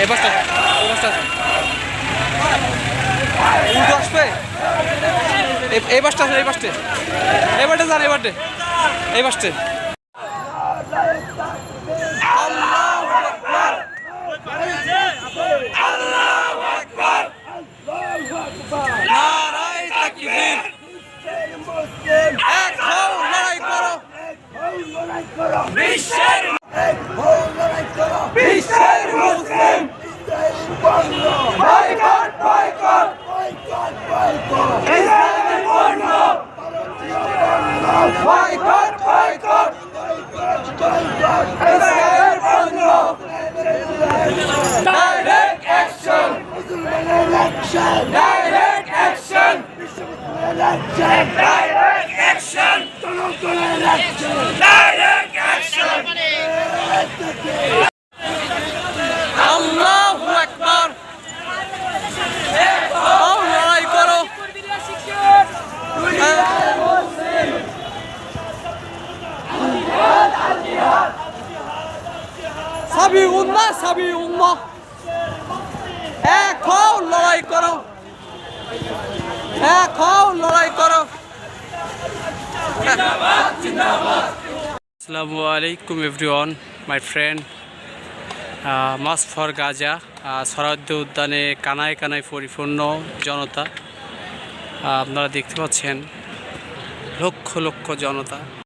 এই বাসটা এই বাসটা উল্টো আসবে? এই- এই বাসটা আছে এই বাসটে এই বাসটে যান এই বাসটে এই বাসটে নারায় তাকবীর। এক হও লড়াই করো। বিশ্বের Boykot, boykot. Israel Monroe. Direct action. Direct action. Direct action. Direct action. সাবি উম্মা সাবি উম্মা হও, লড়াই করো। এক হও, লড়াই করো। আসসালামু আলাইকুম, everyone, my friend. March for Gaza সরাদ্দ উদ্যানে কানায় কানায় পরিপূর্ণ জনতা। আপনারা দেখতে পাচ্ছেন লক্ষ লক্ষ জনতা।